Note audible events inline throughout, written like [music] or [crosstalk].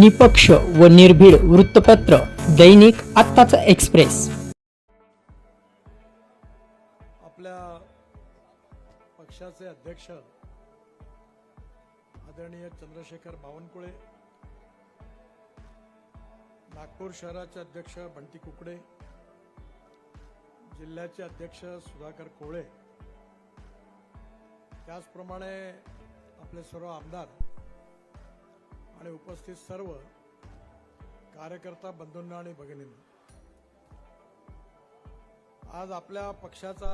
निपक्ष व निर्भीड वृत्तपत्र दैनिक आत्ताचा एक्सप्रेस. आपल्या पक्षाचे अध्यक्ष आदरणीय चंद्रशेखर बावनकुळे नागपूर शहराचे अध्यक्ष बंटी कुकडे जिल्ह्याचे अध्यक्ष सुधाकर कोळे त्याचप्रमाणे आपले सर्व आमदार आणि उपस्थित सर्व कार्यकर्ता बंधूंना आणि भगिनींना. आज आपल्या पक्षाचा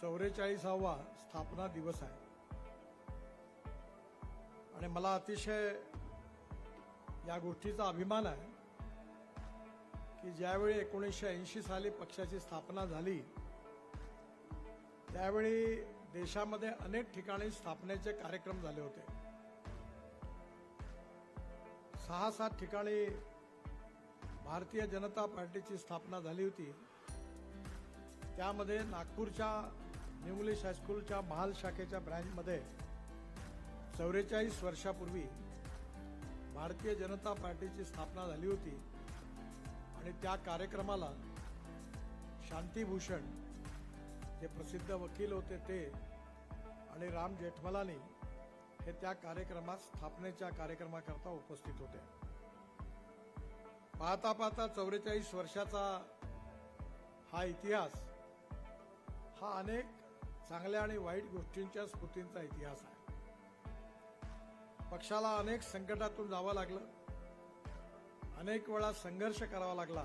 चौवेचाळीसावा स्थापना दिवस आहे. आणि मला अतिशय या गोष्टीचा अभिमान आहे की ज्यावेळी एकोणीसशे ऐंशी साली पक्षाची स्थापना झाली त्यावेळी देशामध्ये अनेक ठिकाणी स्थापनेचे कार्यक्रम झाले होते. सहा सात ठिकाणी भारतीय जनता पार्टीची स्थापना झाली होती. त्यामध्ये नागपूरच्या न्यू हायस्कूलच्या महाल शाखेच्या ब्रँचमध्ये चौवेचाळीस वर्षापूर्वी भारतीय जनता पार्टीची स्थापना झाली होती. आणि त्या कार्यक्रमाला शांतीभूषण जे प्रसिद्ध वकील होते ते आणि राम जेठमलानी हे त्या कार्यक्रमात स्थापनेच्या कार्यक्रमाकरता उपस्थित होते. पाहता पाहता चौवेचाळीस वर्षाचा हा इतिहास हा अनेक चांगल्या आणि वाईट गोष्टींच्या स्मृतींचा इतिहास आहे. पक्षाला अनेक संकटातून जावं लागलं अनेक वेळा संघर्ष करावा लागला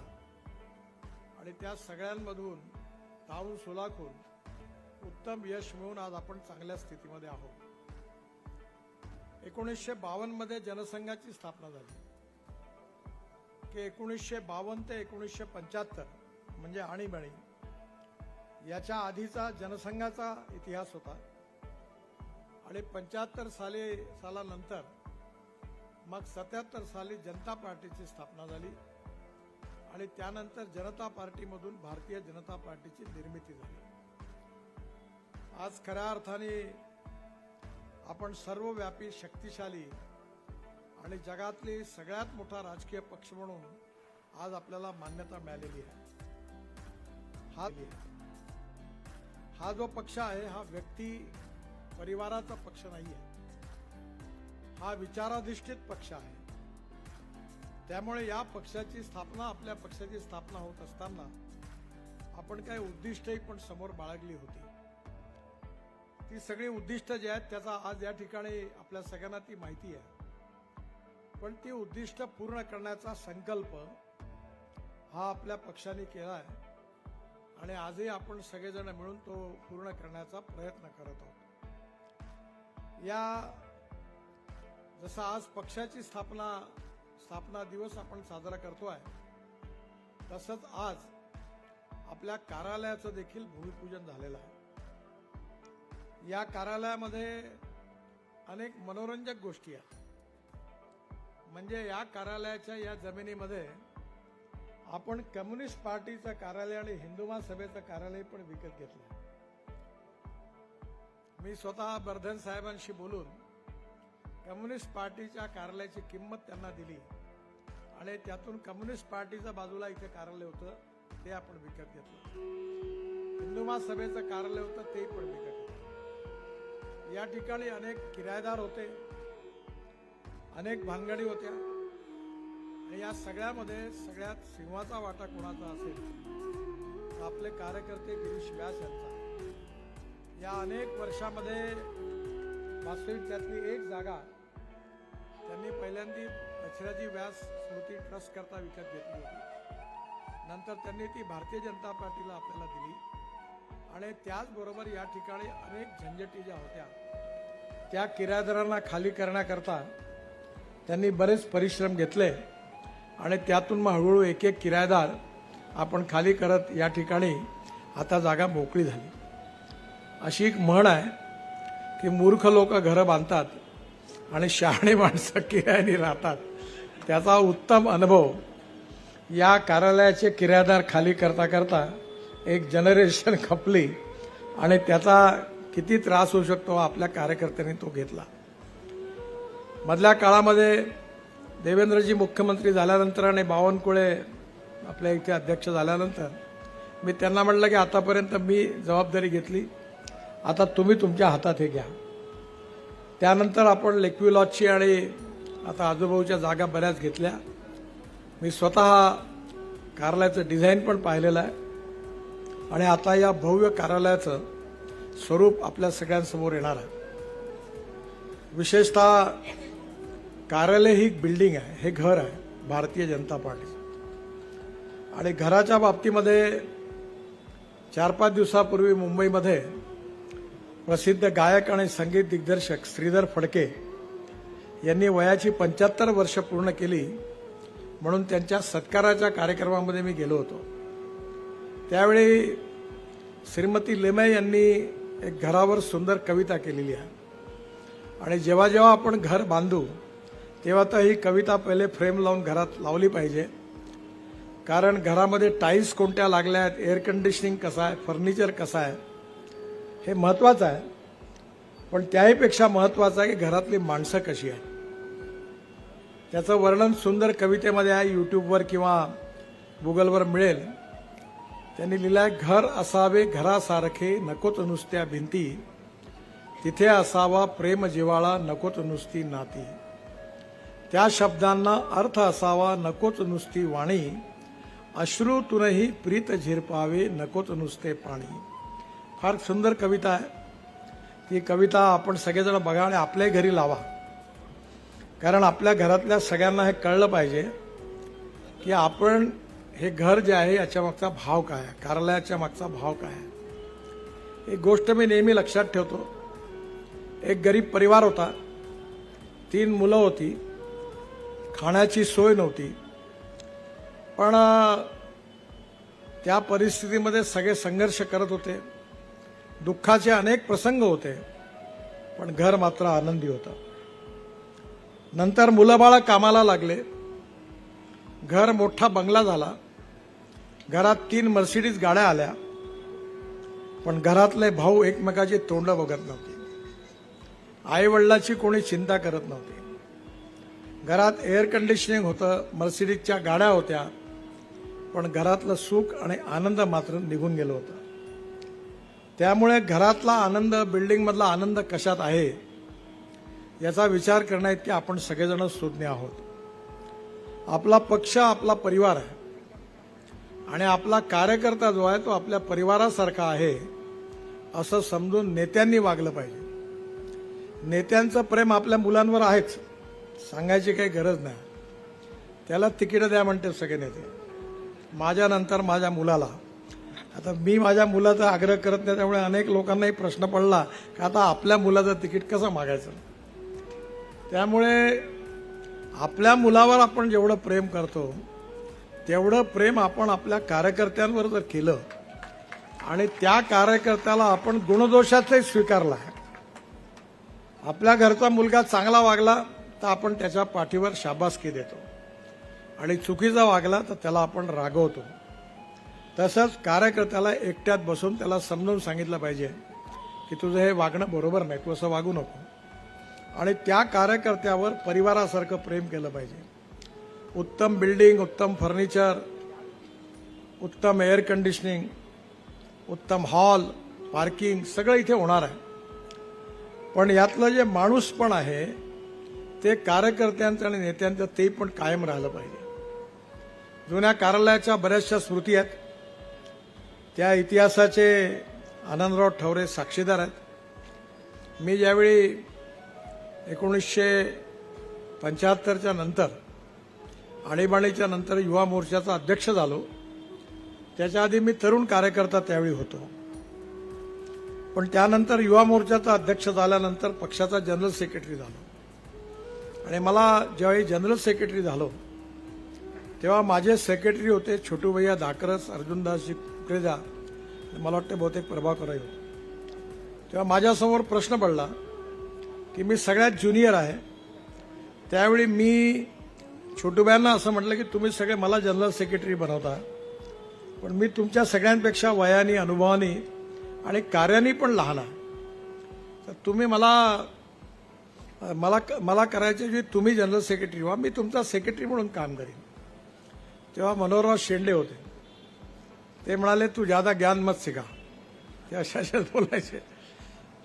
आणि त्या सगळ्यांमधून ताळून सुलाखून उत्तम यश मिळून आज आपण चांगल्या स्थितीमध्ये आहोत. एकोणीसशे बावन्नमध्ये जनसंघाची स्थापना झाली. की एकोणीसशे बावन्न ते एकोणीसशे पंच्याहत्तर म्हणजे आणीबाणी याच्या आधीचा जनसंघाचा इतिहास होता. आणि पंच्याहत्तर साली सालानंतर मग सत्याहत्तर साली जनता पार्टीची स्थापना झाली. आणि त्यानंतर जनता पार्टीमधून भारतीय जनता पार्टीची निर्मिती झाली. आज खऱ्या अर्थाने आपण सर्वव्यापी शक्तिशाली आणि जगातली सगळ्यात मोठा राजकीय पक्ष म्हणून आज आपल्याला मान्यता मिळालेली आहे. हा हा जो पक्ष आहे हा व्यक्ती परिवाराचा पक्ष नाही आहे हा विचाराधिष्ठित पक्ष आहे. त्यामुळे या पक्षाची स्थापना आपल्या पक्षाची स्थापना होत असताना आपण काही उद्दिष्टही पण समोर बाळगली होती. ती सगळी उद्दिष्ट जी आहेत त्याचा आज या ठिकाणी आपल्या सगळ्यांना ती माहिती आहे. पण ती उद्दिष्ट पूर्ण करण्याचा संकल्प हा आपल्या पक्षाने केला आहे. आणि आजही आपण सगळेजण मिळून तो पूर्ण करण्याचा प्रयत्न करत आहोत. या जसं आज पक्षाची स्थापना स्थापना दिवस आपण साजरा करतो आहे तसंच आज आपल्या कार्यालयाचं देखील भूमिपूजन झालेलं आहे. या कार्यालयामध्ये अनेक मनोरंजक गोष्टी आहेत. म्हणजे या कार्यालयाच्या या जमिनीमध्ये आपण कम्युनिस्ट पार्टीचं कार्यालय आणि हिंदू महासभेचं कार्यालय पण विकत घेतलं. मी स्वतः बर्धन साहेबांशी बोलून कम्युनिस्ट पार्टीच्या कार्यालयाची किंमत त्यांना दिली आणि त्यातून कम्युनिस्ट पार्टीच्या बाजूला इथे कार्यालय होतं ते आपण विकत घेतलं. हिंदू महासभेचं कार्यालय होतं ते पण विकत घेतलं. या ठिकाणी अनेक किरायदार होते अनेक भानगडी होत्या. आणि या सगळ्यामध्ये सगळ्यात सिंहाचा वाटा कोणाचा असेल? तर आपले कार्यकर्ते गिरीश व्यास यांचा. या अनेक वर्षामध्ये वास्तविक त्यातली एक जागा त्यांनी पहिल्यांदी दशराजी व्यास स्मृती ट्रस्टकरता विकत घेतली होती. नंतर त्यांनी ती भारतीय जनता पार्टीला आपल्याला दिली. आणि त्याचबरोबर या ठिकाणी अनेक झंझटी ज्या होत्या. त्या किरायदारांना खाली करण्याकरता त्यांनी बरेच परिश्रम घेतले आणि त्यातून मग हळूहळू एक एक किरायदार आपण खाली करत या ठिकाणी आता जागा मोकळी झाली. अशी एक म्हण आहे की मूर्ख लोक घरं बांधतात आणि शहाणी माणसं किरायाने राहतात. त्याचा उत्तम अनुभव या कार्यालयाचे किरायदार खाली करता करता एक जनरेशन खपली आणि त्याचा किती त्रास होऊ शकतो आपल्या कार्यकर्त्यांनी तो घेतला. मधल्या काळामध्ये देवेंद्रजी मुख्यमंत्री झाल्यानंतर आणि बावनकुळे आपल्या इथे अध्यक्ष झाल्यानंतर मी त्यांना म्हटलं की आतापर्यंत मी जबाबदारी घेतली. आता तुम्ही तुमच्या हातात हे घ्या. त्यानंतर आपण लेक्वी लॉजची आणि आता आजूबाजूच्या जागा बऱ्याच घेतल्या. मी स्वतः कार्यालयाचं डिझाईन पण पाहिलेलं आहे. आणि आता या भव्य कार्यालयाचं स्वरूप आपल्या सगळ्यांसमोर येणार आहे. विशेषतः कार्यालय ही बिल्डिंग आहे हे घर आहे भारतीय जनता पार्टीचं आणि घराच्या बाबतीमध्ये चार पाच दिवसापूर्वी मुंबईमध्ये प्रसिद्ध गायक आणि संगीत दिग्दर्शक श्रीधर फडके यांनी वयाची पंच्याहत्तर वर्ष पूर्ण केली म्हणून त्यांच्या सत्काराच्या कार्यक्रमामध्ये मी गेलो होतो. त्यावेळी श्रीमती लेमे यांनी एक घरावर सुंदर कविता केलेली आहे. आणि जेव्हा जेव्हा आपण घर बांधू तेव्हा तर ही कविता पहिले फ्रेम लावून घरात लावली पाहिजे. कारण घरामध्ये टाईल्स कोणत्या लागल्या आहेत एअर कंडिशनिंग कसं आहे फर्निचर कसं आहे हे महत्त्वाचं आहे. पण त्याहीपेक्षा महत्त्वाचं आहे की घरातली माणसं कशी आहे त्याचं वर्णन सुंदर कवितेमध्ये आहे यूट्यूबवर किंवा गुगलवर मिळेल. त्यांनी लिहिलं आहे घर असावे घरासारखे नकोत नुसत्या भिंती. तिथे असावा प्रेम जिवाळा नकोत नुसती नाती. त्या शब्दांना अर्थ असावा नकोच नुसती वाणी. अश्रूतूनही प्रीत झिरपावे नकोच नुसते पाणी. फार सुंदर कविता आहे. ती कविता आपण सगळेजण बघा आणि आपल्याही घरी लावा. कारण आपल्या घरातल्या सगळ्यांना हे कळलं पाहिजे की आपण हे घर जे आहे याच्या मागचा भाव काय आहे? कार्यालयाच्या मागचा भाव काय आहे? एक गोष्ट मी नेहमी लक्षात ठेवतो. एक गरीब परिवार होता. तीन मुलं होती. खाण्याची सोय नव्हती. पण त्या परिस्थितीमध्ये सगळे संघर्ष करत होते. दुःखाचे अनेक प्रसंग होते. पण घर मात्र आनंदी होतं. नंतर मुलंबाळं कामाला लागले. घर मोठा बंगला झाला. घरात तीन मर्सिडीज गाड्या आल्या. पण घरातले भाऊ एकमेकाची तोंड बघत नव्हते. आईवडिलाची कोणी चिंता करत नव्हती. घरात एअर कंडिशनिंग होतं मर्सिडीजच्या गाड्या होत्या. पण घरातलं सुख आणि आनंद मात्र निघून गेलं होतं. त्यामुळे घरातला आनंद बिल्डिंगमधला आनंद कशात आहे? याचा विचार करण्याइतके आपण सगळेजण सुज्ञ आहोत. आपला पक्ष आपला परिवार आहे. आणि आपला कार्यकर्ता जो आहे तो आपल्या परिवारासारखा आहे असं समजून नेत्यांनी वागलं पाहिजे. नेत्यांचं प्रेम आपल्या मुलांवर आहेच सांगायची काही गरज नाही. त्याला तिकीटं द्या म्हणते सगळे नेते. माझ्यानंतर माझ्या मुलाला. आता मी माझ्या मुलाचा आग्रह करत नाही त्यामुळे अनेक लोकांनाही प्रश्न पडला का आता आपल्या मुलाचं तिकीट कसं मागायचं? त्यामुळे आपल्या मुलावर आपण जेवढं प्रेम करतो तेवढं प्रेम आपण आपल्या कार्यकर्त्यांवर जर केलं आणि त्या कार्यकर्त्याला आपण गुणदोषाचंही स्वीकारला आपल्या घरचा मुलगा चांगला वागला तर आपण त्याच्या पाठीवर शाबासकी देतो. आणि चुकीचा वागला तर त्याला आपण रागवतो. तसंच कार्यकर्त्याला एकट्यात बसून त्याला समजून सांगितलं पाहिजे की तुझं हे वागणं बरोबर नाही तू असं वागू नको. आणि त्या कार्यकर्त्यावर परिवारासारखं प्रेम केलं पाहिजे. उत्तम बिल्डिंग उत्तम फर्निचर उत्तम एअर कंडिशनिंग उत्तम हॉल पार्किंग सगळं इथे होणार आहे. पण यातलं जे माणूस पण आहे ते कार्यकर्त्यांचं आणि नेत्यांचं ते पण कायम राहिलं पाहिजे. जुन्या कार्यालयाच्या बऱ्याचशा स्मृती आहेत. त्या इतिहासाचे आनंदराव ठवरे साक्षीदार आहेत. मी ज्यावेळी एकोणीसशे पंच्याहत्तरच्या नंतर आणीबाणीच्या नंतर युवा मोर्चाचा अध्यक्ष झालो. त्याच्या आधी मी तरुण कार्यकर्ता त्यावेळी होतो. पण त्यानंतर युवा मोर्चाचा अध्यक्ष झाल्यानंतर पक्षाचा जनरल सेक्रेटरी झालो. आणि मला ज्यावेळी जनरल सेक्रेटरी झालो तेव्हा माझे सेक्रेटरी होते छोटू भैया धाकरस अर्जुनदासजी कुकरेजा मला वाटतं बहुतेक प्रभाकरही होते. तेव्हा माझ्यासमोर प्रश्न पडला की मी सगळ्यात ज्युनियर आहे. त्यावेळी मी छोटूबायांना असं म्हटलं की तुम्ही सगळे मला जनरल सेक्रेटरी बनवता. पण मी तुमच्या सगळ्यांपेक्षा वयाने अनुभवाने आणि कार्याने पण लहान आहे. तर तुम्ही मला मला मला करायचे जे तुम्ही जनरल सेक्रेटरी व्हा मी तुमचा सेक्रेटरी म्हणून काम करीन. तेव्हा मनोहरराव शेंडे होते. ते म्हणाले तू ज्यादा ज्ञान मत सिका ते अशा बोलायचे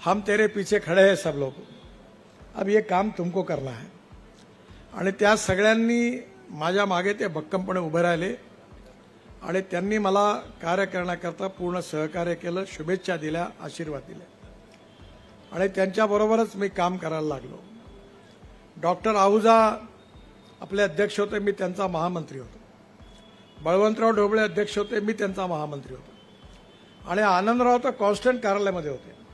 हम तेरे पीछे खडे है सब लोग. अब ये काम तुमको करना है। आणि त्या सगळ्यांनी माझ्या मागे ते भक्कमपणे उभे राहिले. आणि त्यांनी मला कार्य करण्याकरता पूर्ण सहकार्य केलं शुभेच्छा दिल्या आशीर्वाद दिले. आणि त्यांच्याबरोबरच मी काम करायला लागलो. डॉक्टर आहुजा आपले अध्यक्ष होते मी त्यांचा महामंत्री होतो. बळवंतराव ढोबळे अध्यक्ष होते मी त्यांचा महामंत्री होतो. आणि आनंदराव तर कॉन्स्टंट कार्यालयामध्ये होते.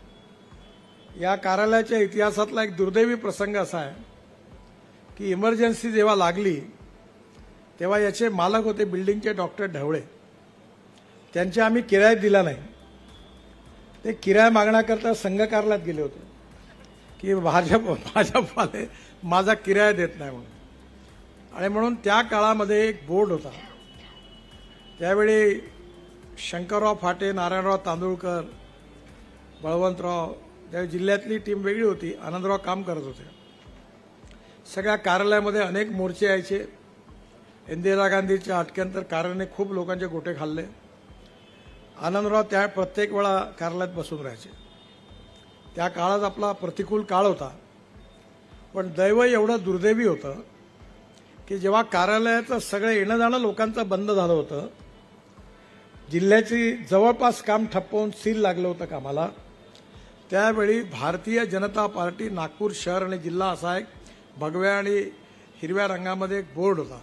या कार्यालयाच्या इतिहासातला एक दुर्दैवी प्रसंग असा आहे की इमर्जन्सी जेव्हा लागली तेव्हा याचे मालक होते बिल्डिंगचे डॉक्टर ढवळे. त्यांचे आम्ही किराया दिला नाही. ते किराया मागण्याकरता संघ कार्यालयात गेले होते की भाजप भाजपवाले माझा किराया देत नाही म्हणून. आणि म्हणून त्या काळामध्ये एक बोर्ड होता. त्यावेळी शंकरराव फाटे नारायणराव तांदूळकर बळवंतराव त्यावेळी जिल्ह्यातली टीम वेगळी होती. आनंदराव काम करत होते. सगळ्या कार्यालयामध्ये अनेक मोर्चे यायचे. इंदिरा गांधीच्या अटक्यानंतर कार्याने खूप लोकांचे गोटे खाल्ले. आनंदराव त्या प्रत्येक वेळा कार्यालयात बसून राहायचे. त्या काळात आपला प्रतिकूल काळ होता. पण दैव एवढं दुर्दैवी होतं की जेव्हा कार्यालयाचं सगळं येणं जाणं लोकांचं बंद झालं होतं जिल्ह्याची जवळपास काम ठप्प होऊन सील लागलं होतं कामाला. त्यावेळी भारतीय जनता पार्टी नागपूर शहर आणि जिल्हा असा एक भगव्या आणि हिरव्या रंगामध्ये एक बोर्ड होता.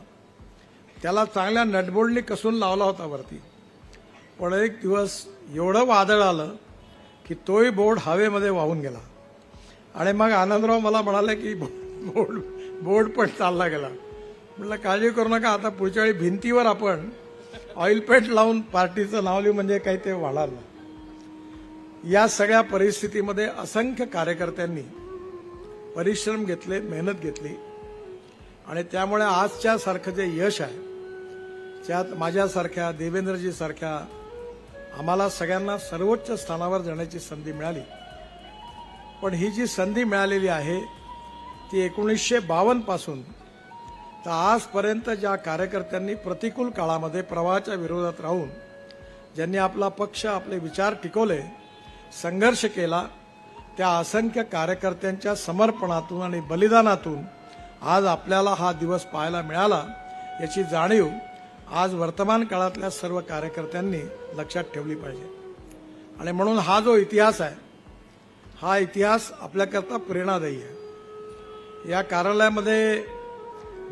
त्याला चांगल्या नटबोर्डनी कसून लावला होता वरती. पण एक दिवस एवढं वादळ आलं की तोही बोर्ड हवेमध्ये वाहून गेला. आणि मग आनंदराव मला म्हणाले की बोर्ड बोर्ड पण चालला गेला. म्हटलं काळजी करू नका आता पुढच्या वेळी भिंतीवर आपण ऑइल पेंट लावून पार्टीचं नाव लिहू म्हणजे काही ते वाढणार नाही. या सगळ्या परिस्थितीमध्ये असंख्य कार्यकर्त्यांनी परिश्रम घेतले मेहनत घेतली. आणि त्यामुळे आजच्या सारखं जे यश आहे त्यात माझ्यासारख्या देवेंद्रजीसारख्या आम्हाला सगळ्यांना सर्वोच्च स्थानावर जाण्याची संधी मिळाली. पण ही जी संधी मिळालेली आहे ती एकोणीसशे बावन्नपासून तर आजपर्यंत ज्या कार्यकर्त्यांनी प्रतिकूल काळामध्ये प्रवाहाच्या विरोधात राहून ज्यांनी आपला पक्ष आपले विचार टिकवले संघर्ष केला त्या असंख्य कार्यकर्त्यांच्या समर्पणातून आणि बलिदानातून आज आपल्याला हा दिवस पाहायला मिळाला याची जाणीव आज वर्तमान काळातल्या सर्व कार्यकर्त्यांनी लक्षात ठेवली पाहिजे. आणि म्हणून हा जो इतिहास आहे हा इतिहास आपल्याकरता प्रेरणादायी आहे. या कार्यालयामध्ये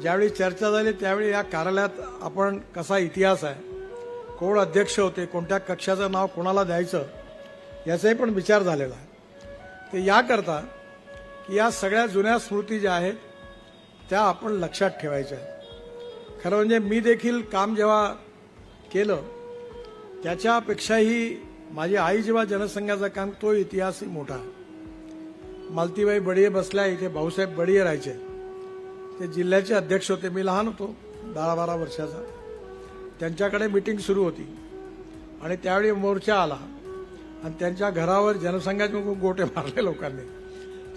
ज्यावेळी चर्चा झाली त्यावेळी या कार्यालयात आपण कसा इतिहास आहे कोण अध्यक्ष होते कोणत्या कक्षाचं नाव कोणाला द्यायचं याचाही पण विचार झालेला आहे. ते याकरता की या सगळ्या जुन्या स्मृती ज्या आहेत त्या आपण लक्षात ठेवायच्या आहेत. खरं म्हणजे मी देखील काम जेव्हा केलं त्याच्यापेक्षाही माझी आई जेव्हा जनसंघाचा काम तो इतिहासही मोठा मालतीबाई बडिये बसल्या इथे भाऊसाहेब बडिये राहायचे. ते जिल्ह्याचे अध्यक्ष होते. मी लहान होतो दहा बारा वर्षाचा. त्यांच्याकडे मिटिंग सुरू होती. आणि त्यावेळी मोर्चा आला. आणि त्यांच्या घरावर जनसंघाचे गोटे मारले लोकांनी.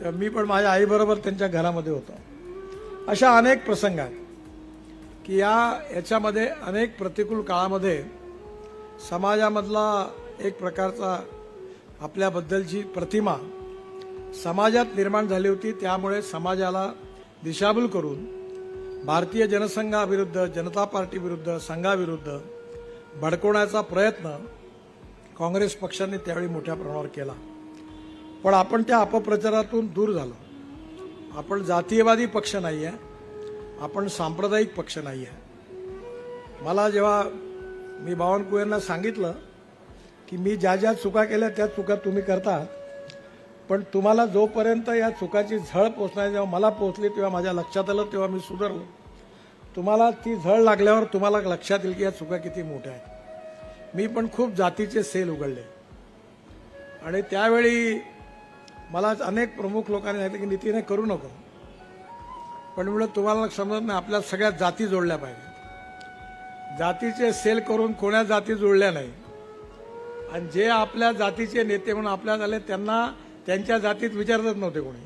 तर मी पण माझ्या आईबरोबर त्यांच्या घरामध्ये होतो. अशा अनेक प्रसंग आहेत की या याच्यामध्ये अनेक प्रतिकूल काळामध्ये समाजामधला एक प्रकारचा आपल्याबद्दलची प्रतिमा समाजात निर्माण झाली होती. त्यामुळे समाजाला दिशाभूल करून भारतीय जनसंघाविरुद्ध जनता पार्टीविरुद्ध संघाविरुद्ध भडकवण्याचा प्रयत्न काँग्रेस पक्षाने त्यावेळी मोठ्या प्रमाणावर केला. पण आपण त्या अपप्रचारातून दूर झालो. आपण जातीयवादी पक्ष नाही आहे आपण सांप्रदायिक पक्ष नाही आहे मला जेव्हा मी बावनकुळेंना सांगितलं की मी ज्या ज्या चुका केल्या त्या चुका तुम्ही करता पण तुम्हाला जोपर्यंत या चुकाची झळ पोचणार जेव्हा मला पोचली तेव्हा माझ्या लक्षात आलं तेव्हा मी सुधारलो. तुम्हाला ती झळ लागल्यावर तुम्हाला लक्षात येईल की या चुका किती मोठ्या आहेत. मी पण खूप जातीचे सेल उघडले. आणि त्यावेळी मला अनेक प्रमुख लोकांनी सांगितलं की नितीने करू नको. पण म्हणलं तुम्हाला समजत नाही आपल्या सगळ्या जाती जोडल्या पाहिजे जातीचे सेल करून कोण्या जाती जोडल्या नाही. आणि जे आपल्या जातीचे नेते म्हणून आपल्यात आले त्यांना त्यांच्या जातीत विचारतच नव्हते कोणी.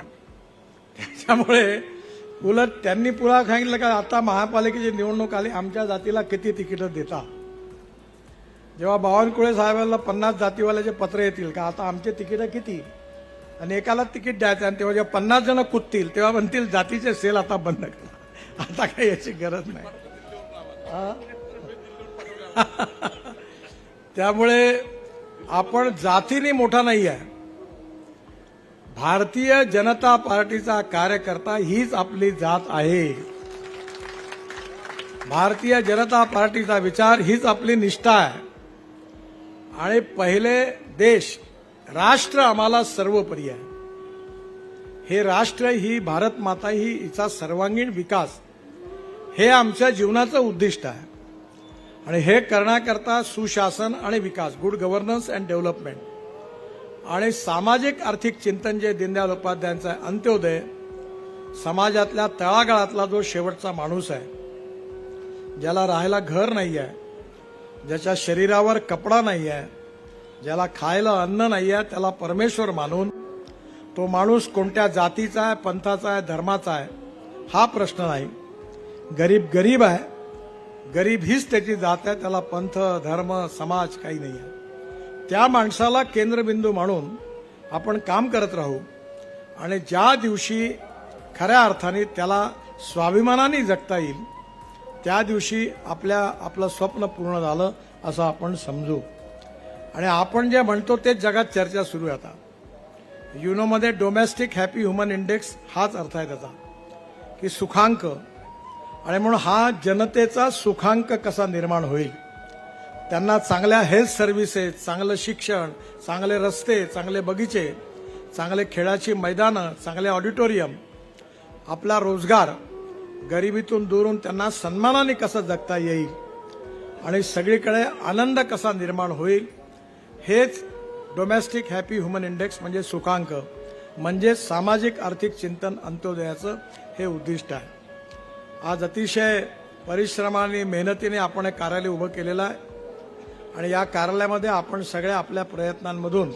त्याच्यामुळे उलट त्यांनी पुरा सांगितलं का आता महापालिकेची निवडणूक आली आमच्या जातीला किती तिकीटं देता? जेव्हा बावनकुळे साहेबांना पन्नास जातीवाल्याचे पत्र येतील का आता आमचे तिकीटं किती? आणि एकाला तिकीट द्यायचं आणि तेव्हा जेव्हा पन्नास जण कुदतील तेव्हा म्हणतील जातीचे सेल आता बंद करा. आता काही याची गरज नाही. [laughs] त्यामुळे आपण जातीने मोठा नाही आहे. भारतीय जनता पार्टीचा कार्यकर्ता हीच आपली जात आहे. भारतीय जनता पार्टीचा विचार हीच आपली निष्ठा आहे. आणि पहिले देश राष्ट्र आम्हाला सर्वोपरी आहे हे राष्ट्र ही भारत माता ही हिचा सर्वांगीण विकास. हे आमच्या जीवनाचं उद्दिष्ट आहे. आणि हे करण्याकरता सुशासन आणि विकास गुड गव्हर्नन्स अँड डेव्हलपमेंट आणि सामाजिक आर्थिक चिंतन जे दीनदयाल उपाध्यायांचं आहे अंत्योदय समाजातल्या तळागाळातला जो शेवटचा माणूस आहे ज्याला राहायला घर नाही आहे ज्याच्या शरीरावर कपडा नाही आहे ज्याला खायला अन्न नाही आहे त्याला परमेश्वर मानून तो माणूस कोणत्या जातीचा आहे पंथाचा आहे धर्माचा आहे हा प्रश्न नाही. गरीब गरीब आहे गरीब हीच त्याची जात आहे त्याला पंथ धर्म समाज काही नाही आहे त्या माणसाला केंद्रबिंदू मानून आपण काम करत राहू आणि ज्या दिवशी खऱ्या अर्थाने त्याला स्वाभिमानाने जगता येईल त्या दिवशी आपल्या आपलं स्वप्न पूर्ण झालं असं आपण समजू. आणि आपण जे म्हणतो तेच जगात चर्चा सुरू आहे आता. युनोमध्ये डोमेस्टिक हॅपी ह्युमन इंडेक्स हाच अर्थ आहे त्याचा. की सुखांक आणि म्हणून हा जनतेचा सुखांक कसा निर्माण होईल? त्यांना चांगल्या हेल्थ सर्व्हिसेस चांगलं शिक्षण चांगले रस्ते चांगले बगीचे चांगले खेळाची मैदानं चांगले ऑडिटोरियम आपला रोजगार गरिबीतून दूरून त्यांना सन्मानाने कसं जगता येईल आणि सगळीकडे आनंद कसा निर्माण होईल हेच डोमेस्टिक हॅपी ह्युमन इंडेक्स म्हणजे सुखांक म्हणजे सामाजिक आर्थिक चिंतन अंत्योदयाचं हे उद्दिष्ट आहे. आज अतिशय परिश्रमाने मेहनतीने आपण हे कार्यालय उभं केलेलं आहे आणि या कार्यालयामध्ये आपण सगळ्या आपल्या प्रयत्नांमधून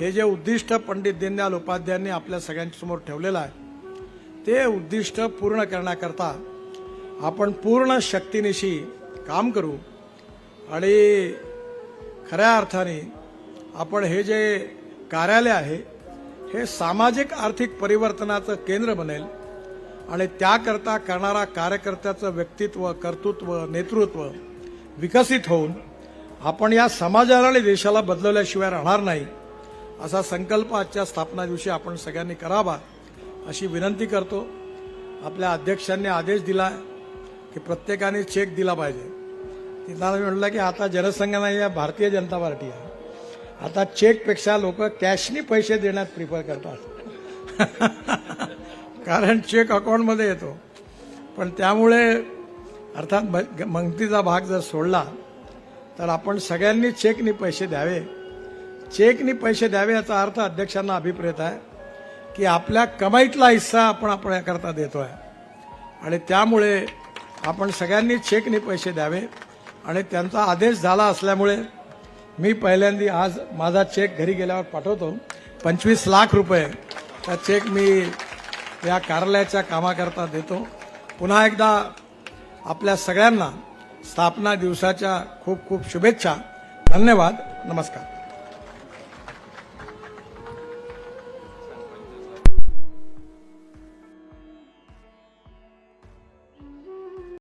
हे जे उद्दिष्ट पंडित दीनदयाल उपाध्यायांनी आपल्या सगळ्यांसमोर ठेवलेलं आहे ते उद्दिष्ट पूर्ण करण्याकरता आपण पूर्ण शक्तीनिशी काम करू. आणि खऱ्या अर्थाने आपण हे जे कार्यालय आहे हे सामाजिक आर्थिक परिवर्तनाचं केंद्र बनेल. आणि त्याकरता करणारा कार्यकर्त्याचं व्यक्तित्व कर्तृत्व नेतृत्व विकसित होऊन आपण या समाजाला आणि देशाला बदलवल्याशिवाय राहणार नाही असा संकल्प आजच्या स्थापना दिवशी आपण सगळ्यांनी करावा. अशी विनंती करतो आपल्या अध्यक्षांनी आदेश दिला की प्रत्येकाने चेक दिला पाहिजे. तिला म्हटलं की आता जनसंघ नाही आहे भारतीय जनता पार्टी आहे. आता चेकपेक्षा लोक कॅशनी पैसे देण्यात प्रिफर करतात. [laughs] कारण चेक अकाउंटमध्ये येतो. पण त्यामुळे अर्थात मंगतीचा भाग जर सोडला तर आपण सगळ्यांनी चेकनी पैसे द्यावे. चेकनी पैसे द्यावे याचा अर्थ अध्यक्षांना अभिप्रेत आहे. की आपल्या कमाईतला हिस्सा आपण आपण याकरता आहे आणि त्यामुळे आपण सगळ्यांनी चेकने पैसे द्यावे. आणि त्यांचा आदेश झाला असल्यामुळे मी पहिल्यांदा आज माझा चेक घरी गेल्यावर पाठवतो. पंचवीस लाख रुपये त्या चेक मी या कार्यालयाच्या कामाकरता देतो. पुन्हा एकदा आपल्या सगळ्यांना स्थापना दिवसाच्या खूप खूप शुभेच्छा. धन्यवाद. नमस्कार.